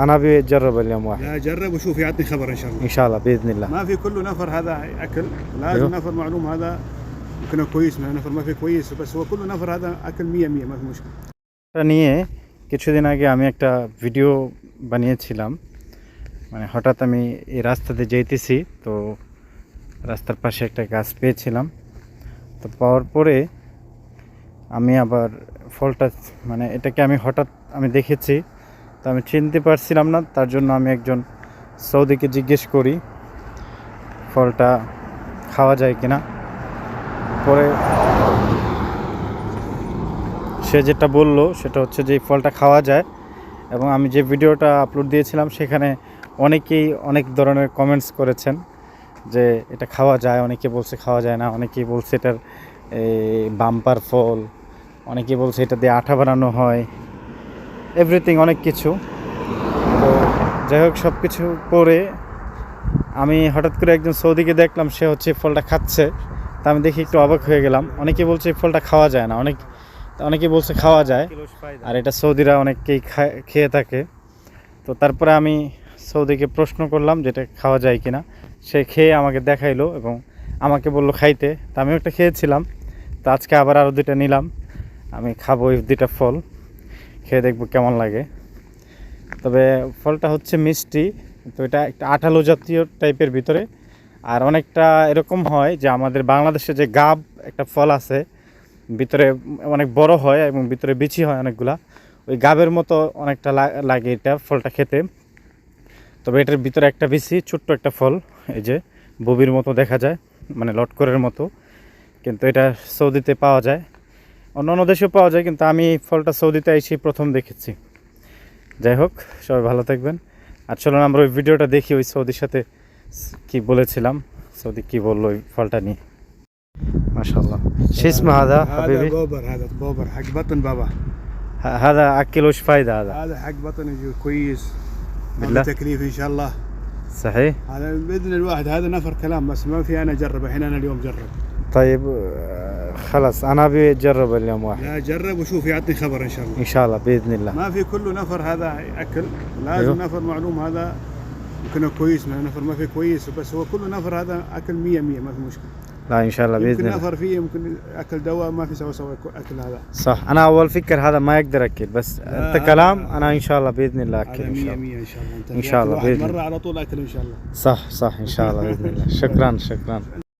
انا ابي اجرب اليوم واحد لا جرب وشوف يعطني خبر ان شاء الله ان شاء الله باذن الله ما في كل نفر هذا اكل لازم أيوه. نفر معلوم هذا يمكن كويس من نفر ما في كويس بس هو كل نفر هذا اكل 100 100 ما في مشكله এটা নিয়ে কিছুদিন আগে আমি একটা ভিডিও বানিয়েছিলাম মানে হঠাৎ আমি এই রাস্তাতে যেতেছি তো রাস্তার পাশে একটা গাছ পেয়েছিলাম তো পাওয়ার পরে আমি আবার ফলটা মানে এটাকে আমি হঠাৎ আমি দেখেছি তো আমি চিনতে পারছিলাম না, তার জন্য আমি একজন সৌদিকে জিজ্ঞেস করি, ফলটা খাওয়া যায় কিনা। পরে সে যেটা বলল, সেটা হচ্ছে যে ফলটা খাওয়া যায়। এবং আমি যে ভিডিওটা আপলোড দিয়েছিলাম, সেখানে অনেকেই অনেক ধরনের কমেন্টস করেছেন যে এটা খাওয়া যায়, অনেকে বলছে খাওয়া যায় না, অনেকেই বলছে এটার বাম্পার ফল অনেকেই বলছে এটা দিয়ে আঠা বানানো হয়। এভরিথিং, অনেক কিছু। তো যাই হোক সব কিছু করে আমি হঠাৎ করে একজন সৌদিকে দেখলাম, সে হচ্ছে ফলটা খাচ্ছে। তা আমি দেখি একটু অবাক হয়ে গেলাম। অনেকে বলছে ফলটা খাওয়া যায় না। অনেক অনেকে বলছে খাওয়া যায়। আর এটা সৌদিরা অনেকেই খায়- থাকে। তো তারপরে আমি সৌদিকে প্রশ্ন করলাম যেটা খাওয়া যায় কিনা। সে খেয়ে আমাকে দেখাইলো এবং আমাকে বলল খাইতে। তা আমিও একটা খেয়েছিলাম। তো আজকে আবার আরও দুইটা নিলাম। আমি খাব এই দুইটা ফল। খেয়ে দেখব কেমন লাগে। তবে ফলটা হচ্ছে মিষ্টি, তো এটা একটা আঠালো জাতীয় টাইপের ভিতরে। আর অনেকটা এরকম হয় যে আমাদের বাংলাদেশে যে গাব একটা ফল আছে, ভিতরে অনেক বড় হয় এবং ভিতরে বিচি হয় অনেকগুলা, ওই গাবের মতো অনেকটা লাগে এটা ফলটা খেতে। তবে এটার ভিতরে একটা বিচি, ছোট্ট একটা ফল, এই যে ববির মতো দেখা যায় মানে লটকরের মতো। কিন্তু এটা সৌদিতে পাওয়া যায়। অন্য অন্য দেশেও পাওয়া যায় কিন্তু আমি এই ফলটা সৌদিতে এসে প্রথম দেখেছি যাই হোক সবাই ভালো থাকবেন আর চলুন আমরা ওই ভিডিওটা দেখি ওই সৌদির সাথে স- কি বলেছিলাম সৌদি কি বললো ওই ফলটা নিয়ে মাশাল্লাহ শেষ هذا هذا حبيبي بوبر هذا بوبر حق بطن بابا ه- هذا اكل وش فايده هذا هذا حق بطن يجي كويس ما بالله؟ في تكليف ان شاء الله صحيح هذا باذن الواحد هذا نفر كلام بس ما في انا اجرب الحين انا اليوم جرب طيب آه، خلاص أنا أبي أجرب اليوم واحد. لا جرب وشوف يعطني خبر إن شاء الله. إن شاء الله بإذن الله. ما في كل نفر هذا أكل لازم أيوه. نفر معلوم هذا يمكن كويس من نفر ما في كويس بس هو كل نفر هذا أكل 100 100 ما في مشكلة. لا إن شاء الله بإذن يمكن الله. نفر فيه يمكن أكل دواء ما في سوى سوى أكل هذا. صح. أنا أول فكر هذا ما يقدر أكل بس أنت كلام أنا إن شاء الله بإذن الله أكل إن شاء 100 الله. 100 إن شاء الله. انت إن شاء الله بإذن مرة على طول أكل إن شاء الله. صح صح إن شاء الله بإذن الله. شكرا شكرا.